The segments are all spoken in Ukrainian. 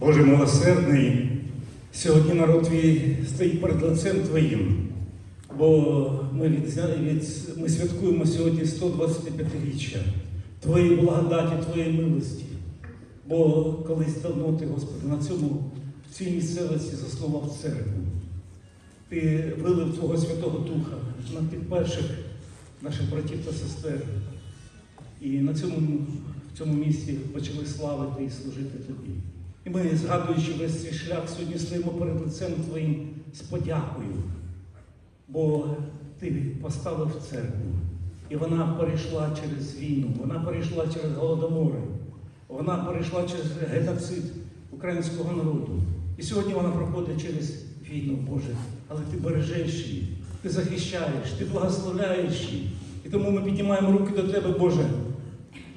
Боже милосердний, сьогодні народ твій стоїть перед лицем Твоїм, бо ми, відзна- від, ми святкуємо сьогодні 125-річчя Твоєї благодаті, Твоєї милості. Бо колись давно ти, Господи, на цьому, в цій місцевості заснував церкву. Ти вилив Твого Святого Духа на тих перших наших братів та сестер. І на цьому, в цьому місці почали славити і служити тобі. І ми, згадуючи весь цей шлях, сьогодні стоїмо перед лицем Твоїм з подякою, бо Ти поставив церкву, і вона перейшла через війну, вона перейшла через голодомори, вона перейшла через геноцид українського народу. І сьогодні вона проходить через війну, Боже, але ти бережеш її, ти захищаєш, ти благословляєш її. І тому ми піднімаємо руки до Тебе, Боже,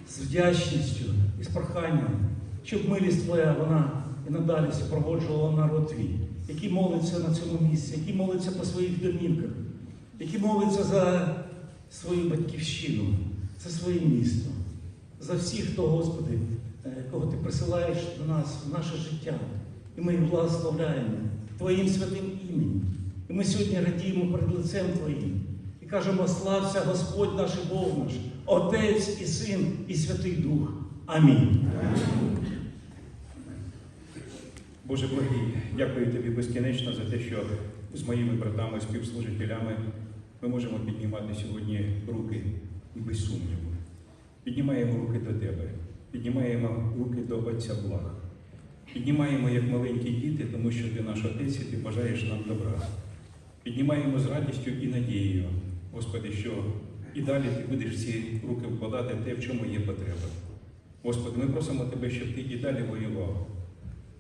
з вдячністю і з проханням, щоб милість Твоя вона і надалі супроводжувала народ твій, який молиться на цьому місці, який молиться по своїх домівках, який молиться за свою батьківщину, за своє місто, за всіх, хто, Господи, е, кого ти присилаєш до нас в наше життя. І ми благословляємо Твоїм святим іменем. І ми сьогодні радіємо перед лицем Твоїм і кажемо, слався Господь наш і Бог наш, Отець і Син, і Святий Дух. Амінь. Боже благий, дякую тобі безкінечно за те, що з моїми братами, співслужителями ми можемо піднімати сьогодні руки і без сумніву. Піднімаємо руки до тебе, піднімаємо руки до Отця благ. Піднімаємо як маленькі діти, тому що ти наш отець і ти бажаєш нам добра. Піднімаємо з радістю і надією, Господи, що і далі ти будеш ці руки вкладати те, в чому є потреба. Господи, ми просимо Тебе, щоб ти і далі воював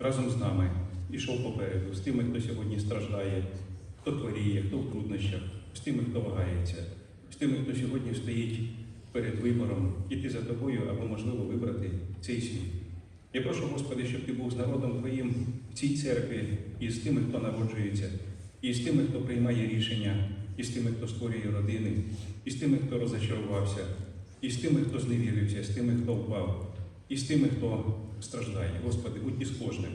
разом з нами ішов попереду, з тими, хто сьогодні страждає, хто хворіє, хто в труднощах, з тими, хто вагається, з тими, хто сьогодні стоїть перед вибором, іти за тобою або, можливо, вибрати цей світ. Я прошу, Господи, щоб ти був з народом Твоїм в цій церкві і з тими, хто народжується, і з тими, хто приймає рішення, і з тими, хто створює родини, і з тими, хто розочарувався, і з тими, хто зневірився, з тими, хто впав, і з тими, хто страждає. Господи, будь із кожним.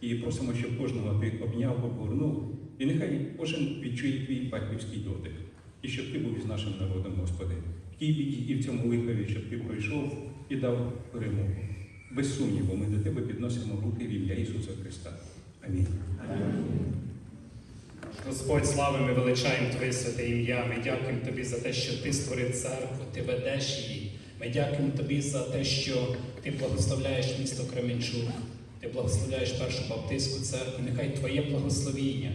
І просимо, щоб кожного ти обняв, обгорнув, і нехай кожен відчує твій батьківський дотик. І щоб ти був із нашим народом, Господи, в тій біді і в цьому лихові, щоб ти пройшов і дав перемогу. Без сумніву, ми до тебе підносимо руки в ім'я Ісуса Христа. Амінь. Господь, слави, ми величаємо Твоє святе ім'я. Ми дякуємо Тобі за те, що Ти створив церкву, Ти ведеш її. Ми дякуємо Тобі за те, що Ти благословляєш місто Кременчук, Ти благословляєш першу баптистську церкву. Нехай Твоє благословіння,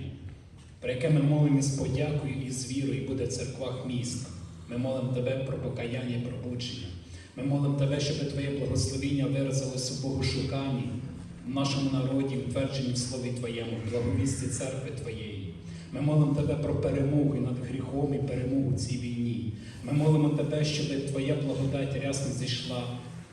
про яке ми молимо з подякою і з вірою, буде в церквах міста. Ми молимо Тебе про покаяння і пробудження. Ми молимо Тебе, щоб Твоє благословіння виразилося у Богошуканні, в нашому народі, утвердженні в Слові Твоєму, в благовісті церкви Твоєї. Ми молимо Тебе про перемогу над гріхом і перемогу в цій війні. Ми молимо Тебе, щоб Твоя благодать рясно зійшла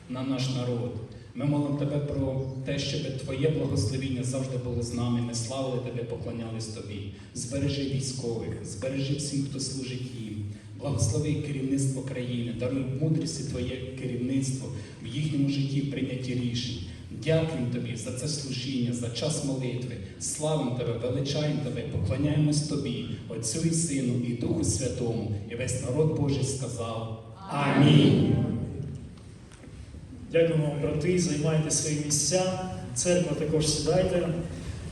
на наш народ. Ми молимо Тебе про те, щоб Твоє благословіння завжди було з нами. Ми славили Тебе, поклонялись Тобі. Збережи військових, збережи всім, хто служить їм. Благослови керівництво країни, даруй мудрість і Твоє керівництво в їхньому житті в прийнятті рішень. Дякуємо Тобі за це служіння, за час молитви. Славимо Тебе, величаємо Тебе, поклоняємось Тобі, Отцю і Сину, і Духу Святому. І весь народ Божий сказав Амінь. Дякуємо брати, займайте свої місця. Церква також сідайте.